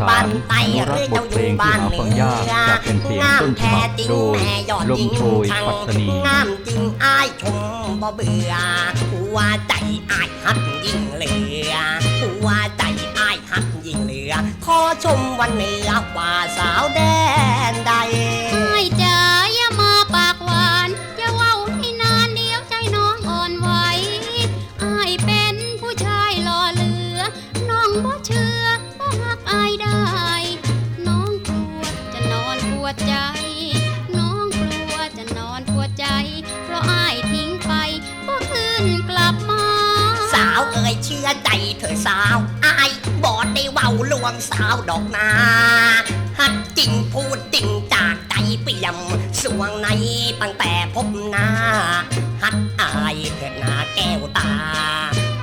ร่วมสืบสานอนุรักษ์บทเพลงที่หาฟังยากจากเป็นเสียงต้นฉบับโดยลมโชยปัตตานีงามจริงอ้ายชมบ่เบื่อหัวใจอ้ายหักยิ่งเหลือหัวใจอ้ายหักยิ่งเหลือ ขอชมวันเหนือกว่าสาวแดนใดไอ้จ๋าอย่ามาปากหวานอย่าเว้าให้นานเดียวใจน้องอ่อนไหวอ้ายเป็นผู้ชายหล่อเหลือน้องบ่เชื่อ น้องกลัวจะนอนปวดใจ เพราะอายทิ้งไปบ่คืนกลับมา สาวเอ่ยเชื่อใจเธอสาวอายบอดได้เว้าลวงสาวดอกนาฮักจริงพูดจริงจากใจเปี่ยมสวงในตั้งแต่พบหน้าฮักอายเถิดหนาแก้วตา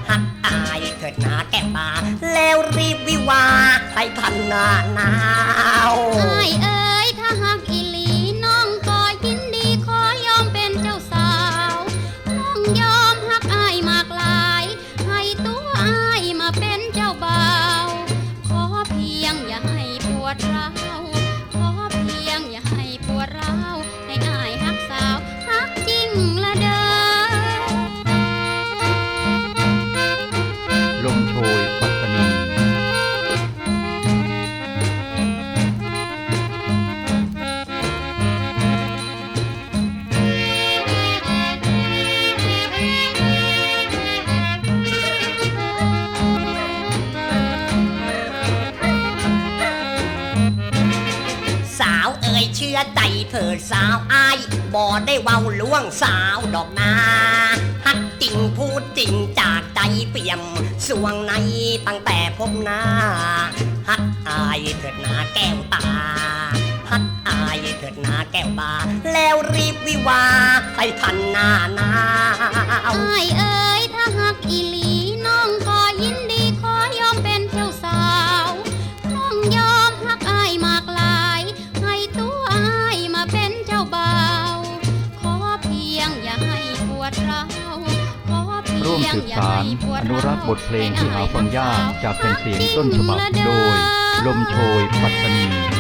ฮักอายเถิดหนาแก้วตาแล้วรีบวิวาห์ให้ทันหน้าหนาวอายเอ๋ย ชื่อใจเถิดสาวอายบอได้เว้าลวงสาวดอกนาฮักจริงพูดจริงจากใจเปี่ยมสวงในตั้งแต่พบหน้าฮักอายเถิดหนาแก้วตาฮักอายเถิดหนาแก้วตาแล้วรีบวิวาให้ทันหน้าหนาวอายเอ ร่วมสืบอสารอนุรักษ์บทเพลงที่หาฟังยากจากแผ่นเสียงต้นฉบับโดย ลมโชยปัตตานี